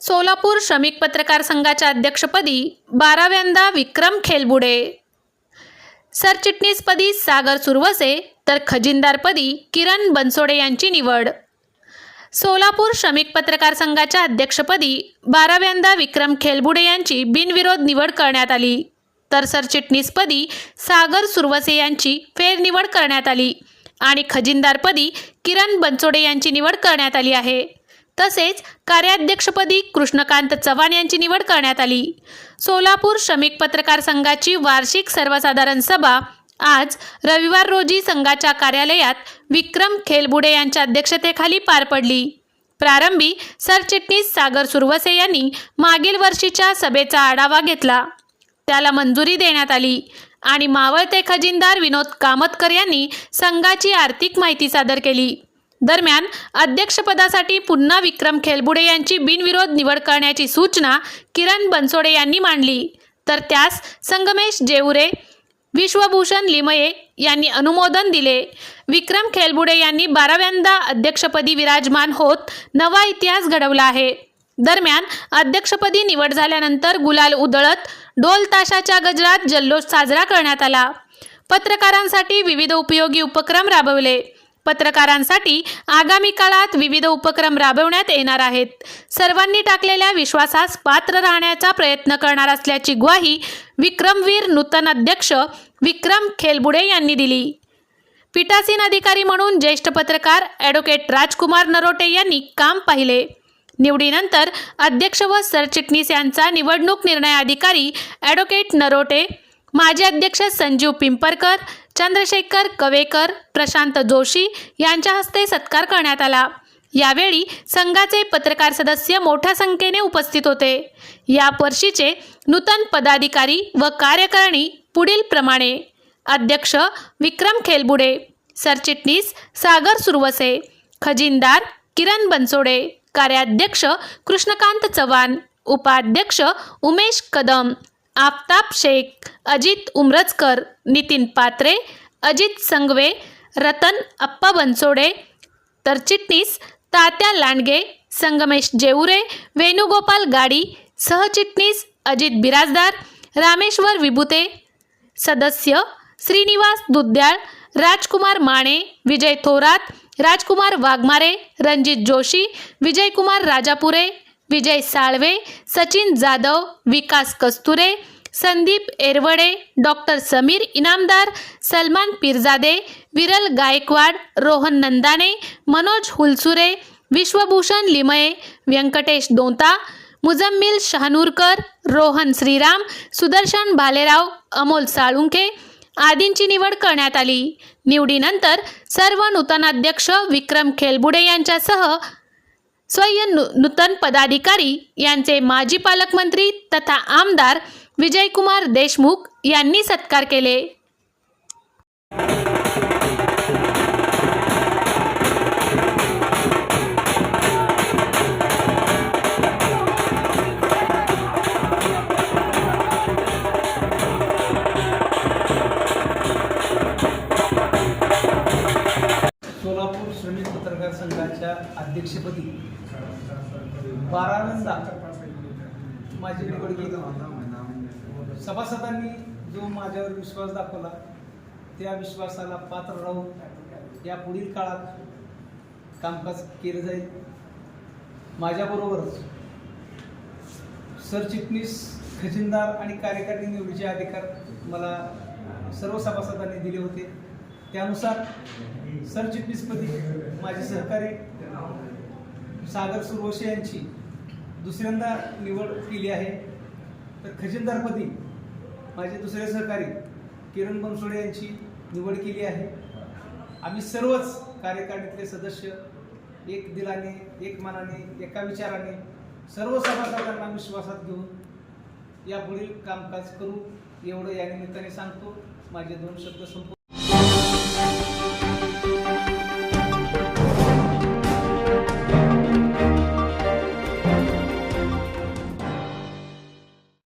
सोलापूर श्रमिक पत्रकार संघाच्या अध्यक्षपदी बाराव्यांदा विक्रम खेलबुडे. सरचिटणीसपदी सागर सुरवसे तर खजिनदारपदी किरण बनसोडे यांची निवड. सोलापूर श्रमिक पत्रकार संघाच्या अध्यक्षपदी बाराव्यांदा विक्रम खेलबुडे यांची बिनविरोध निवड करण्यात आली. तर सरचिटणीसपदी सागर सुरवसे यांची फेरनिवड करण्यात आली आणि खजिनदारपदी किरण बनसोडे यांची निवड करण्यात आली आहे. तसेच कार्याध्यक्षपदी कृष्णकांत चव्हाण यांची निवड करण्यात आली. सोलापूर श्रमिक पत्रकार संघाची वार्षिक सर्वसाधारण सभा आज रविवार रोजी संघाच्या कार्यालयात विक्रम खेलबुडे यांच्या अध्यक्षतेखाली पार पडली. प्रारंभी सरचिटणीस सागर सुरवसे यांनी मागील वर्षीच्या सभेचा आढावा घेतला. त्याला मंजुरी देण्यात आली आणि मावळते खजिनदार विनोद कामतकर यांनी संघाची आर्थिक माहिती सादर केली. दरम्यान अध्यक्षपदासाठी पुन्हा विक्रम खेलबुडे यांची बिनविरोध निवड करण्याची सूचना किरण बनसोडे यांनी मांडली. तर त्यास संगमेश जेवरे विश्वभूषण लिमये यांनी अनुमोदन दिले. विक्रम खेलबुडे यांनी बाराव्यांदा अध्यक्षपदी विराजमान होत नवा इतिहास घडवला आहे. दरम्यान अध्यक्षपदी निवड झाल्यानंतर गुलाल उधळत ढोल ताशाच्या गजरात जल्लोष साजरा करण्यात आला. पत्रकारांसाठी विविध उपयोगी उपक्रम राबवले. पत्रकारांसाठी आगामी काळात विविध उपक्रम राबवण्यात येणार आहेत. सर्वांनी टाकलेल्या विश्वासास पात्र राहण्याचा प्रयत्न करणार असल्याची ग्वाही विक्रमवीर नूतन अध्यक्ष विक्रम खेलबुडे यांनी दिली. पीठासीन अधिकारी म्हणून ज्येष्ठ पत्रकार ॲडव्होकेट राजकुमार नरोटे यांनी काम पाहिले. निवडीनंतर अध्यक्ष व सरचिटणीस यांचा निवडणूक निर्णय अधिकारी ॲडव्होकेट नरोटे माजी अध्यक्ष संजीव पिंपरकर चंद्रशेखर कवेकर प्रशांत जोशी यांच्या हस्ते सत्कार करण्यात आला. यावेळी संघाचे पत्रकार सदस्य मोठ्या संख्येने उपस्थित होते. या वर्षीचे नूतन पदाधिकारी व कार्यकारिणी पुढील प्रमाणे. अध्यक्ष विक्रम खेलबुडे सरचिटणीस सागर सुरवसे खजिनदार किरण बनसोडे कार्याध्यक्ष कृष्णकांत चव्हाण उपाध्यक्ष उमेश कदम आफताब शेख अजित उमरजकर नितीन पात्रे अजित संगवे रतन अप्पा बनसोडे तर चिटणीस तात्या लांडगे संगमेश जेऊरे वेणुगोपाल गाडी सहचिटणीस अजित बिराजदार रामेश्वर विभुते सदस्य श्रीनिवास दुद्याळ राजकुमार माने विजय थोरात राजकुमार वाघमारे रणजित जोशी विजयकुमार राजापुरे विजय साळवे सचिन जाधव विकास कस्तुरे संदीप एरवडे डॉक्टर समीर इनामदार सलमान पिरजादे विरल गायकवाड रोहन नंदाने मनोज हुलसुरे विश्वभूषण लिमये व्यंकटेश दोंता मुजम्मिल शहानूरकर रोहन श्रीराम सुदर्शन भालेराव अमोल साळुंखे आदींची निवड करण्यात आली. निवडीनंतर सर्व नूतनाध्यक्ष विक्रम खेलबुडे यांच्यासह स्वय नु नूतन पदाधिकारी यांचे माजी पालकमंत्री तथा आमदार विजयकुमार देशमुख यांनी सत्कार केले. सोलापूर श्रमिक पत्रकार संघाच्या अध्यक्षपदी बाराव्यांदा माझी निवड केली सभासदांनी जो माझ्यावर विश्वास दाखवला त्या विश्वासाला पात्र राहून या पुढील काळात कामकाज केलं जाईल. माझ्याबरोबरच सरचिटणीस खजिनदार आणि कार्यकारी निवडीचे अधिकार मला सर्व सभासदांनी दिले होते. त्यानुसार सरचिटणीसपदी माझे सहकारी सागर सुरवशे यांची दुसऱ्यांदा निवड केली आहे. तर खजिनदारपदी माझे दुसरे सहकारी किरण बनसोडे यांची निवड केली आहे. आम्ही सर्वच कार्यकारिणीतले सदस्य एक दिलाने एक मनाने एका विचाराने सर्व सभासदांना विश्वासात घेऊन यापुढील कामकाज करू. एवढं या निमित्ताने सांगतो. माझे दोन शब्द संपू.